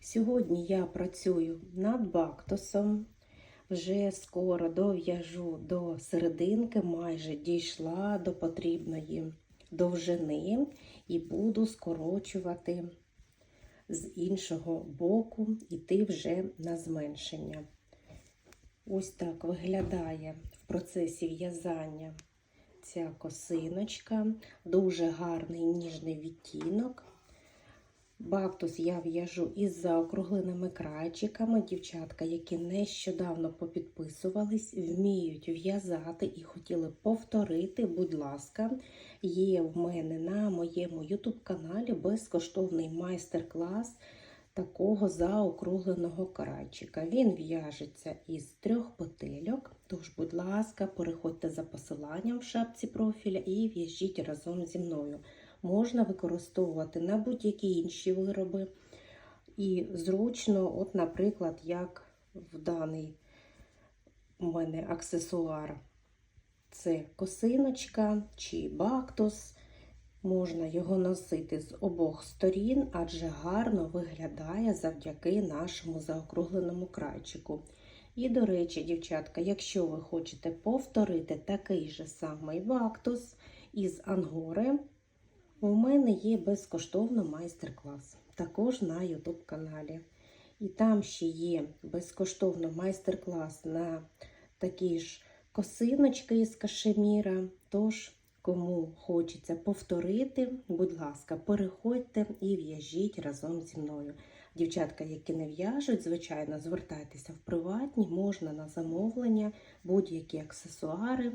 Сьогодні я працюю над бактусом. Вже скоро дов'яжу до серединки, майже дійшла до потрібної довжини і буду скорочувати з іншого боку, іти вже на зменшення. Ось так виглядає в процесі в'язання ця косиночка, дуже гарний ніжний відтінок. Бактус я в'яжу із заокругленими крайчиками. Дівчатка, які нещодавно попідписувались, вміють в'язати і хотіли повторити, будь ласка, є в мене на моєму YouTube-каналі безкоштовний майстер-клас такого заокругленого крайчика. Він в'яжеться із трьох петельок. Тож, будь ласка, переходьте за посиланням в шапці профіля і в'яжіть разом зі мною можна використовувати на будь-які інші вироби. І зручно, от, наприклад, як в даний у мене аксесуар, це косиночка чи бактус. Можна його носити з обох сторін, адже гарно виглядає завдяки нашому заокругленому крайчику. І, до речі, дівчатка, якщо ви хочете повторити такий же самий бактус із ангори, у мене є безкоштовно майстер-клас, також на YouTube каналі. І там ще є безкоштовно майстер-клас на такі ж косиночки із кашеміра. Тож, кому хочеться повторити, будь ласка, переходьте і в'яжіть разом зі мною. Дівчатка, які не в'яжуть, звичайно, звертайтеся в приватні, можна на замовлення, будь-які аксесуари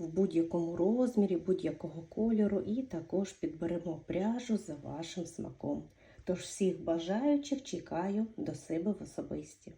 в будь-якому розмірі, будь-якого кольору, і також підберемо пряжу за вашим смаком. Тож всіх бажаючих чекаю до себе в особисті.